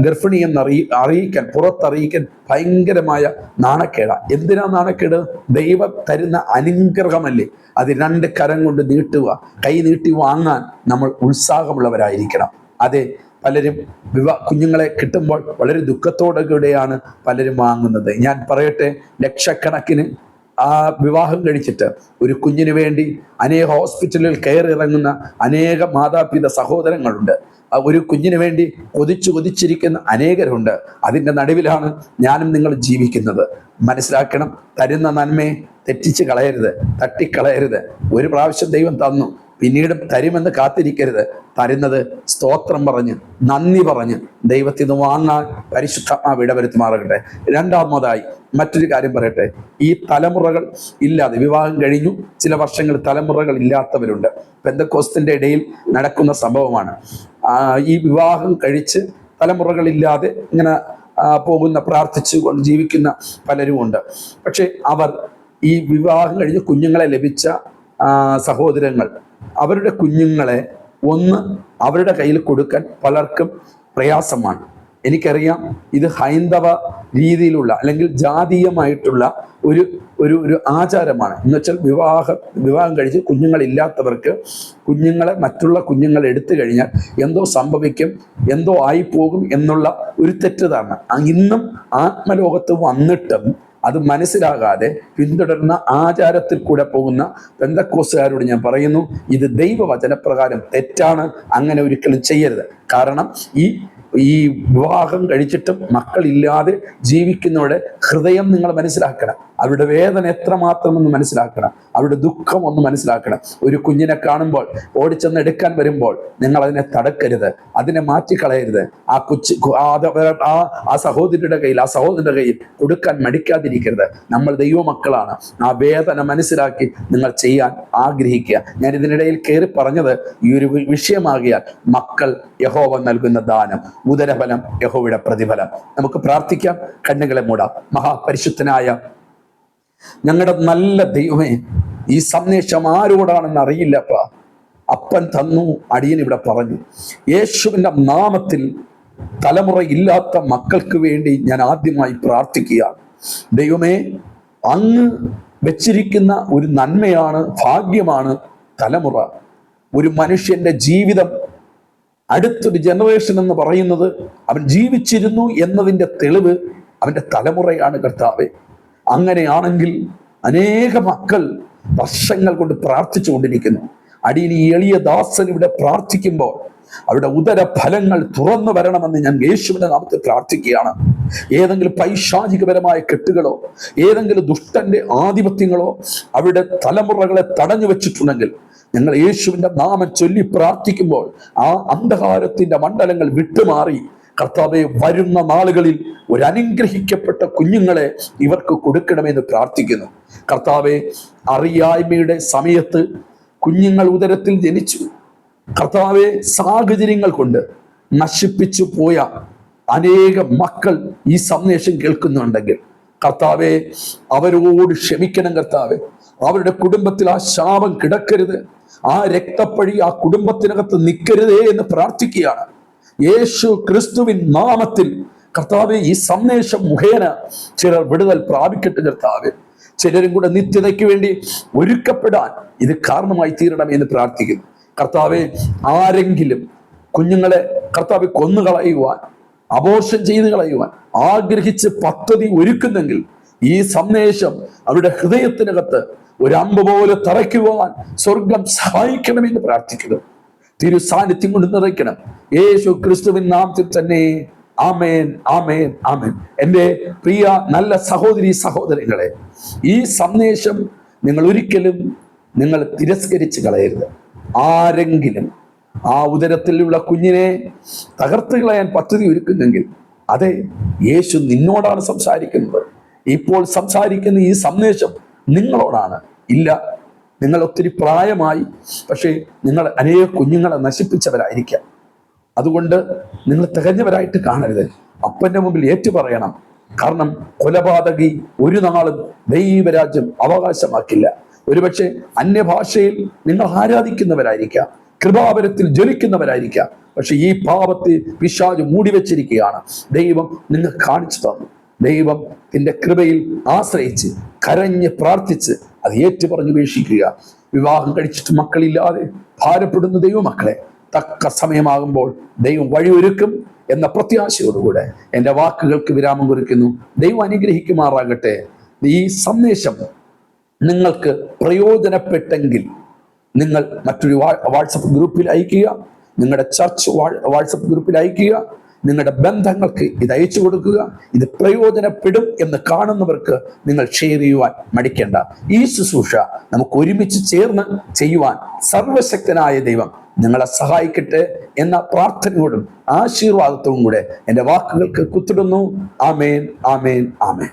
ഗർഭിണി എന്ന് അറിയി അറിയിക്കാൻ പുറത്തറിയിക്കാൻ ഭയങ്കരമായ നാണക്കേട. എന്തിനാ നാണക്കേട്? ദൈവം തരുന്ന അനുഗ്രഹമല്ലേ. അത് രണ്ട് കരം കൊണ്ട് നീട്ടുക കൈ നീട്ടി വാങ്ങാൻ നമ്മൾ ഉത്സാഹമുള്ളവരായിരിക്കണം. അതെ പലരും വിവാ കുഞ്ഞുങ്ങളെ കിട്ടുമ്പോൾ വളരെ ദുഃഖത്തോടെ കൂടെയാണ് പലരും വാങ്ങുന്നത്. ഞാൻ പറയട്ടെ ലക്ഷക്കണക്കിന് ആ വിവാഹം കഴിച്ചിട്ട് ഒരു കുഞ്ഞിന് വേണ്ടി അനേക ഹോസ്പിറ്റലിൽ കയറി ഇറങ്ങുന്ന അനേക മാതാപിത സഹോദരങ്ങളുണ്ട്. ഒരു കുഞ്ഞിന് വേണ്ടി കൊതിച്ചു കൊതിച്ചിരിക്കുന്ന അനേകരുണ്ട്. അതിന്റെ നടുവിലാണ് ഞാനും നിങ്ങൾ ജീവിക്കുന്നത്. മനസ്സിലാക്കണം തരുന്ന നന്മയെ തെറ്റിച്ച് കളയരുത് തട്ടിക്കളയരുത്. ഒരു പ്രാവശ്യം ദൈവം തന്നു പിന്നീട് തരുമെന്ന് കാത്തിരിക്കരുത്. തരുന്നത് സ്തോത്രം പറഞ്ഞ് നന്ദി പറഞ്ഞ് ദൈവത്തിൽ നിന്ന് വാങ്ങാൻ പരിശുദ്ധാത്മാവ് ഇടവരുത്തുമാറാകട്ടെ രണ്ടാമതായി മറ്റൊരു കാര്യം പറയട്ടെ. ഈ തലമുറകൾ ഇല്ലാതെ വിവാഹം കഴിഞ്ഞു. ചില വർഷങ്ങൾ തലമുറകൾ ഇല്ലാത്തവരുണ്ട്. പെന്തക്കോസ്തിന്റെ ഇടയിൽ നടക്കുന്ന സംഭവമാണ്. ഈ വിവാഹം കഴിച്ച് തലമുറകൾ ഇല്ലാതെ ഇങ്ങനെ പോകുന്ന പ്രാർത്ഥിച്ചു കൊണ്ട് ജീവിക്കുന്ന പലരും ഉണ്ട്. പക്ഷെ അവർ ഈ വിവാഹം കഴിഞ്ഞ് കുഞ്ഞുങ്ങളെ ലഭിച്ച സഹോദരങ്ങൾ അവരുടെ കുഞ്ഞുങ്ങളെ ഒന്ന് അവരുടെ കയ്യിൽ കൊടുക്കാൻ പലർക്കും പ്രയാസമാണ്. എനിക്കറിയാം ഇത് ഹൈന്ദവ രീതിയിലുള്ള അല്ലെങ്കിൽ ജാതീയമായിട്ടുള്ള ഒരു ഒരു ഒരു ആചാരമാണ്. എന്ന് വെച്ചാൽ വിവാഹ വിവാഹം കഴിച്ച് കുഞ്ഞുങ്ങളില്ലാത്തവർക്ക് കുഞ്ഞുങ്ങളെ മറ്റുള്ള കുഞ്ഞുങ്ങൾ എടുത്തു കഴിഞ്ഞാൽ എന്തോ സംഭവിക്കും എന്തോ ആയിപ്പോകും എന്നുള്ള ഒരു തെറ്റിദ്ധാരണ. ഇന്നും ആത്മലോകത്ത് വന്നിട്ടും അത് മനസ്സിലാകാതെ പിന്തുടരുന്ന ആചാരത്തിൽ കൂടെ പോകുന്ന ബന്ധക്കോസുകാരോട് ഞാൻ പറയുന്നു ഇത് ദൈവവചനപ്രകാരം തെറ്റാണ് അങ്ങനെ ഒരിക്കലും ചെയ്യരുത്. കാരണം ഈ ഈ വിവാഹം കഴിച്ചിട്ടും മക്കളില്ലാതെ ജീവിക്കുന്നവരുടെ ഹൃദയം നിങ്ങൾ മനസ്സിലാക്കണം. അവരുടെ വേദന എത്രമാത്രം ഒന്ന് മനസ്സിലാക്കണം. അവരുടെ ദുഃഖം ഒന്ന് മനസ്സിലാക്കണം. ഒരു കുഞ്ഞിനെ കാണുമ്പോൾ ഓടിച്ചെന്ന് എടുക്കാൻ വരുമ്പോൾ നിങ്ങൾ അതിനെ തടക്കരുത്. അതിനെ മാറ്റിക്കളയരുത്. ആ കൊച്ചു ആ ആ സഹോദരിയുടെ കയ്യിൽ ആ സഹോദരന്റെ കയ്യിൽ കൊടുക്കാൻ മടിക്കാതിരിക്കരുത്. നമ്മൾ ദൈവമക്കളാണ്. ആ വേദന മനസ്സിലാക്കി നിങ്ങൾ ചെയ്യാൻ ആഗ്രഹിക്കുക. ഞാൻ ഇതിനിടയിൽ കയറി പറഞ്ഞത് ഈ ഒരു വിഷയമാകിയാൽ മക്കൾ യഹോവ നൽകുന്ന ദാനം ഉദരഫലം യഹോവയുടെ പ്രതിഫലം. നമുക്ക് പ്രാർത്ഥിക്കാം. കണ്ണുകളെ മൂടാം. മഹാപരിശുദ്ധനായ ഞങ്ങളുടെ നല്ല ദൈവമേ ഈ സന്ദേശം ആരോടാണെന്ന് അറിയില്ലപ്പ അപ്പൻ തന്നു അടിയൻ ഇവിടെ പറഞ്ഞു. യേശുവിന്റെ നാമത്തിൽ തലമുറ ഇല്ലാത്ത മക്കൾക്ക് വേണ്ടി ഞാൻ ആദ്യമായി പ്രാർത്ഥിക്കുകയാണ്. ദൈവമേ അങ്ങ് വെച്ചിരിക്കുന്ന ഒരു നന്മയാണ് ഭാഗ്യമാണ് തലമുറ. ഒരു മനുഷ്യന്റെ ജീവിതം അടുത്തൊരു ജനറേഷൻ എന്ന് പറയുന്നത് അവൻ ജീവിച്ചിരുന്നു എന്നതിന്റെ തെളിവ് അവന്റെ തലമുറയാണ് കർത്താവെ. അങ്ങനെയാണെങ്കിൽ അനേക മക്കൾ വർഷങ്ങൾ കൊണ്ട് പ്രാർത്ഥിച്ചുകൊണ്ടിരിക്കുന്നു അടിയിൽ ഈ എളിയ ദാസൻ ഇവിടെ പ്രാർത്ഥിക്കുമ്പോൾ അവരുടെ ഉദര ഫലങ്ങൾ തുറന്നു വരണമെന്ന് ഞാൻ യേശുവിന്റെ നാമത്തിൽ പ്രാർത്ഥിക്കുകയാണ്. ഏതെങ്കിലും പൈശാചികപരമായ കെട്ടുകളോ ഏതെങ്കിലും ദുഷ്ടന്റെ ആധിപത്യങ്ങളോ അവരുടെ തലമുറകളെ തടഞ്ഞു വെച്ചിട്ടുണ്ടെങ്കിൽ ഞങ്ങൾ യേശുവിന്റെ നാമം ചൊല്ലി പ്രാർത്ഥിക്കുമ്പോൾ ആ അന്ധകാരത്തിന്റെ മണ്ഡലങ്ങൾ വിട്ടുമാറി കർത്താവെ വരുന്ന നാളുകളിൽ ഒരു അനുഗ്രഹിക്കപ്പെട്ട കുഞ്ഞുങ്ങളെ ഇവർക്ക് കൊടുക്കണമെന്ന് പ്രാർത്ഥിക്കുന്നു. കർത്താവെ അറിയായ്മയുടെ സമയത്ത് കുഞ്ഞുങ്ങൾ ഉദരത്തിൽ ജനിച്ചു. കർത്താവെ സാഹചര്യങ്ങൾ കൊണ്ട് നശിപ്പിച്ചു പോയ അനേക മക്കൾ ഈ സന്ദേശം കേൾക്കുന്നുണ്ടെങ്കിൽ കർത്താവെ അവരോട് ക്ഷമിക്കണം കർത്താവെ. അവരുടെ കുടുംബത്തിൽ ആ ശാപം കിടക്കരുത്. ആ രക്തപ്പഴി ആ കുടുംബത്തിനകത്ത് നിൽക്കരുതേ എന്ന് പ്രാർത്ഥിക്കുകയാണ്. യേശു ക്രിസ്തുവിൻ നാമത്തിൽ കർത്താവെ ഈ സന്ദേശം മുഖേന ചിലർ വിടുതൽ പ്രാപിക്കട്ടെ കർത്താവ്. ചിലരും കൂടെ നിത്യതയ്ക്ക് വേണ്ടി ഒരുക്കപ്പെടാൻ ഇത് കാരണമായി തീരണം എന്ന് പ്രാർത്ഥിക്കുന്നു. കർത്താവെ ആരെങ്കിലും കുഞ്ഞുങ്ങളെ കർത്താവ് കൊന്നു കളയുവാൻ അബോർഷൻ ചെയ്ത് കളയുവാൻ ആഗ്രഹിച്ച് പദ്ധതി ഒരുക്കുന്നെങ്കിൽ ഈ സന്ദേശം അവരുടെ ഹൃദയത്തിനകത്ത് ഒരു പോലെ തറയ്ക്കുവാൻ സ്വർഗം സഹായിക്കണമെന്ന് പ്രാർത്ഥിക്കുന്നു. തിരു സാന്നിധ്യം കൊണ്ട് നിറയ്ക്കണം. യേശു ക്രിസ്തുവിൻ നാമത്തിൽ തന്നെ. ആമേൻ ആമേൻ ആമേൻ. എന്റെ പ്രിയ നല്ല സഹോദരി സഹോദരങ്ങളെ ഈ സന്ദേശം നിങ്ങൾ ഒരിക്കലും നിങ്ങൾ തിരസ്കരിച്ച് കളയരുത്. ആരെങ്കിലും ആ ഉദരത്തിലുള്ള കുഞ്ഞിനെ തകർത്ത് കളയാൻ പദ്ധതി ഒരുക്കുന്നെങ്കിൽ അതെ യേശു നിന്നോടാണ് സംസാരിക്കുന്നത്. ഇപ്പോൾ സംസാരിക്കുന്ന ഈ സന്ദേശം നിങ്ങളോടാണ്. ഇല്ല നിങ്ങൾ ഒത്തിരി പ്രായമായി പക്ഷേ നിങ്ങൾ അനേക കുഞ്ഞുങ്ങളെ നശിപ്പിച്ചവരായിരിക്കാം. അതുകൊണ്ട് നിങ്ങൾ തികഞ്ഞവരായിട്ട് കാണരുത്. അപ്പന്റെ മുമ്പിൽ ഏറ്റു പറയണം കാരണം കൊലപാതകി ഒരു നാളും ദൈവരാജ്യം അവകാശമാക്കില്ല. ഒരുപക്ഷെ അന്യഭാഷയിൽ നിങ്ങൾ ആരാധിക്കുന്നവരായിരിക്കാം കൃപാപരത്തിൽ ജ്വലിക്കുന്നവരായിരിക്കാം പക്ഷെ ഈ പാപത്തെ പിശാജ് മൂടിവെച്ചിരിക്കുകയാണ്. ദൈവം നിങ്ങൾ കാണിച്ചു തന്നു. ദൈവം കൃപയിൽ ആശ്രയിച്ച് കരഞ്ഞ് പ്രാർത്ഥിച്ച് അത് ഏറ്റുപറഞ്ഞ് വീക്ഷിക്കുക വിവാഹം കഴിച്ചിട്ട് മക്കളില്ലാതെ ഭാരപ്പെടുന്ന ദൈവമക്കളെ തക്ക സമയമാകുമ്പോൾ ദൈവം വഴിയൊരുക്കും എന്ന പ്രത്യാശയോടുകൂടെ എന്റെ വാക്കുകൾക്ക് വിരാമം കുറിക്കുന്നു. ദൈവം അനുഗ്രഹിക്കുമാറാകട്ടെ. ഈ സന്ദേശം നിങ്ങൾക്ക് പ്രയോജനപ്പെട്ടെങ്കിൽ നിങ്ങൾ മറ്റൊരു വാട്സപ്പ് ഗ്രൂപ്പിൽ അയക്കുക നിങ്ങളുടെ ചർച്ച് വാട്സപ്പ് ഗ്രൂപ്പിൽ അയക്കുക നിങ്ങളുടെ ബന്ധങ്ങൾക്ക് ഇത് അയച്ചു കൊടുക്കുക ഇത് പ്രയോജനപ്പെടും എന്ന് കാണുന്നവർക്ക് നിങ്ങൾ ഷെയർ ചെയ്യുവാൻ മടിക്കേണ്ട. ഈ ശുശ്രൂഷ നമുക്ക് ഒരുമിച്ച് ചേർന്ന് ചെയ്യുവാൻ സർവശക്തനായ ദൈവം നിങ്ങളെ സഹായിക്കട്ടെ എന്ന പ്രാർത്ഥനയോടും ആശീർവാദത്തോടും കൂടെ എന്റെ വാക്കുകൾക്ക് കുത്തിടുന്നു. ആമേൻ ആമേൻ ആമേൻ.